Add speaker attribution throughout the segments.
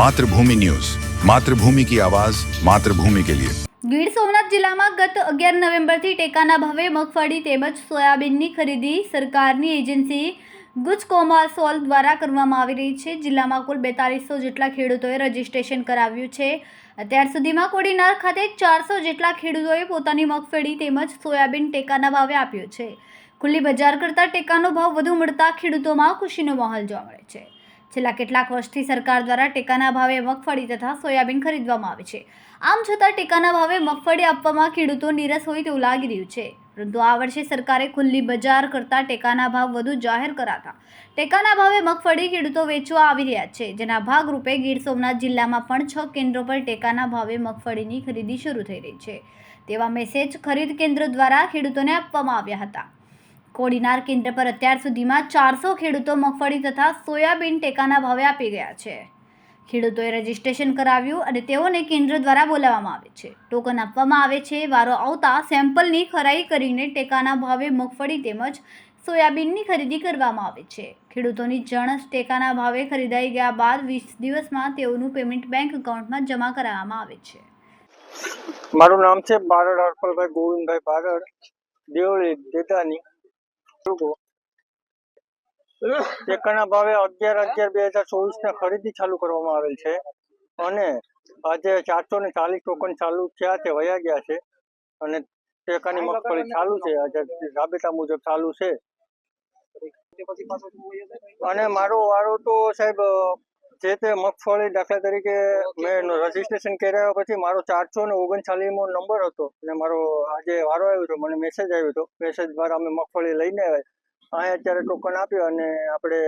Speaker 1: Mathrubhumi news. Mathrubhumi કી આવાઝ માતૃભૂમિ કે લિયે.
Speaker 2: ગીર સોમનાથ જિલ્લામાં ગત અગિયાર નવેમ્બરથી ટેકાના ભાવે મગફળી તેમજ સોયાબીનની ખરીદી સરકારની એજન્સી ગુજ કોમાસોલ દ્વારા કરવામાં આવી રહી છે. જિલ્લામાં કુલ બેતાલીસો જેટલા ખેડૂતોએ રજીસ્ટ્રેશન કરાવ્યું છે. અત્યાર સુધીમાં કોડીનાર ખાતે ચારસો જેટલા ખેડૂતોએ પોતાની મગફળી તેમજ સોયાબીન ટેકાના ભાવે આપ્યો છે. ખુલ્લી બજાર કરતાં ટેકાનો ભાવ વધુ મળતા ખેડૂતોમાં ખુશીનો માહોલ જોવા મળે છે. છેલ્લા કેટલાક વર્ષથી સરકાર દ્વારા ટેકાના ભાવે મગફળી તથા સોયાબીન ખરીદવામાં આવે છે. આમ છતાં ટેકાના ભાવે મગફળી આપવામાં ખેડૂતો નીરસ હોય તેવું લાગી રહ્યું છે. પરંતુ આ વર્ષે સરકારે ખુલ્લી બજાર કરતાં ટેકાના ભાવ વધુ જાહેર કરાતા. ટેકાના ભાવે મગફળી ખેડૂતો વેચવા આવી રહ્યા છે. જેના ભાગરૂપે ગીર સોમનાથ જિલ્લામાં પણ છ કેન્દ્રો પર ટેકાના ભાવે મગફળીની ખરીદી શરૂ થઈ રહી છે. તેવા મેસેજ ખરીદ કેન્દ્ર દ્વારા ખેડૂતોને આપવામાં આવ્યા હતા. કોડીનાર કેન્દ્ર પર અત્યાર સુધીમાં ચારસો ખેડૂતો મગફળી તથા સોયાબીન ટેકાના ભાવે આપી ગયા છે. ખેડૂતોએ રજીસ્ટ્રેશન કરાવ્યું અને તેઓને કેન્દ્ર દ્વારા બોલાવવામાં આવે છે. ટોકન આપવામાં આવે છે, વારો આવતા સેમ્પલની ખરાઈ કરીને ટેકાના ભાવે મગફળી તેમજ સોયાબીનની ખરીદી કરવામાં આવે છે. ખેડૂતોની જણસ ટેકાના ભાવે ખરીદાઈ ગયા બાદ વીસ દિવસમાં તેઓનું પેમેન્ટ બેંક એકાઉન્ટમાં જમા કરાવવામાં આવે છે.
Speaker 3: મારું નામ છે બારડ હરપલભાઈ ગોવિંદભાઈ બારડ, દેવળી, દેદાની. ટેકાના ભાવે અગિયાર અગિયાર બે હજાર ચોવીસ ને ખરીદી ચાલુ કરવામાં આવેલ છે અને આજે ચારસો ને ચાલીસ ટોકન ચાલુ થયા છે વયા ગયા છે અને ટેકાની મગફળી ચાલુ છે. આજે રાબેતા મુજબ ચાલુ છે. અને મારો વારો તો સાહેબ જે તે મગફળી દાખલા તરીકે મેં રજીસ્ટ્રેશન કર્યા પછી મારો ચારસો ને ઓગણચાલીસમો નંબર હતો. અને મારો આજે વારો આવ્યો હતો મને મેસેજ આવ્યો હતો. મેસેજ દ્વારા અમે મગફળી લઈને આવ્યા. અહીંયા અત્યારે ટોકન આપ્યું અને આપણે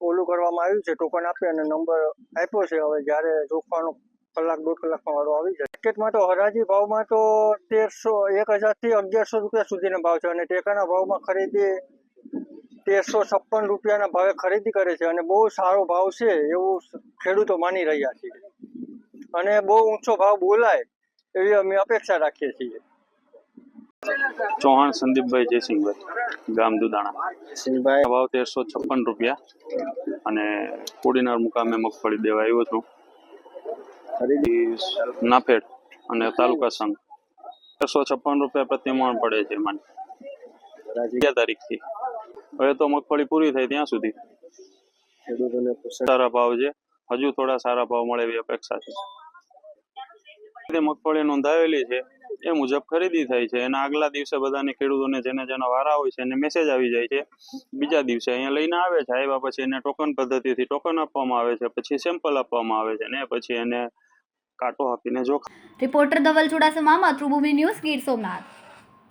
Speaker 3: ઓલું કરવામાં આવ્યું છે ટોકન આપ્યું અને નંબર આપ્યો છે. હવે જ્યારે જોખવાનો કલાક દોઢ કલાકમાં વાળો આવી જાય. માર્કેટમાં તો હરાજી ભાવમાં તો તેરસો એક હજારથી અગિયારસો રૂપિયા સુધીના ભાવ છે. અને ટેકાના ભાવમાં ખરીદી તેરસો છપ્પન રૂપિયાના ભાવે ખરીદી કરે છે અને બહુ સારો ભાવ છે એવું ખેડૂતો માની રહ્યા છે. અને બહુ ઊંચો ભાવ બોલાય એવી અમે અપેક્ષા રાખીએ છીએ.
Speaker 4: ચૌહાણ સંદીપભાઈ જયસિંહભાઈ ગામ દુદાણા. ભાવ તેરસો છપ્પન રૂપિયા અને કોડીનાર મુકામે મગફળી દેવા આવ્યો છું. ખરીદી. નાફેડ અને તાલુકા સંઘ. તેરસો છપ્પન રૂપિયા પ્રતિ મણ પડે છે મને અગિયાર તારીખથી. હવે તો મગફળી પૂરી થાય ત્યાં સુધી. સારા ભાવ છે. હજુ થોડા સારા ભાવ મળે એવી અપેક્ષા છે. મગફળી નોંધાવેલી છે. એ મુજબ ખરીદી થાય છે. એના આગલા દિવસે બધાને ખેડૂતોને જેને જેના વારા હોય છે એને મેસેજ આવી જાય છે. બીજા દિવસે અહીંયા લઈને આવે છે. આવ્યા પછી એને ટોકન પદ્ધતિથી ટોકન આપવામાં આવે છે. પછી સેમ્પલ આપવામાં આવે છે. ને પછી એને કાંટો આપીને જોખા
Speaker 2: રિપોર્ટર ધવલ ચુડાસમા માતૃભૂમિ ન્યૂઝ ગીર સોમનાથ.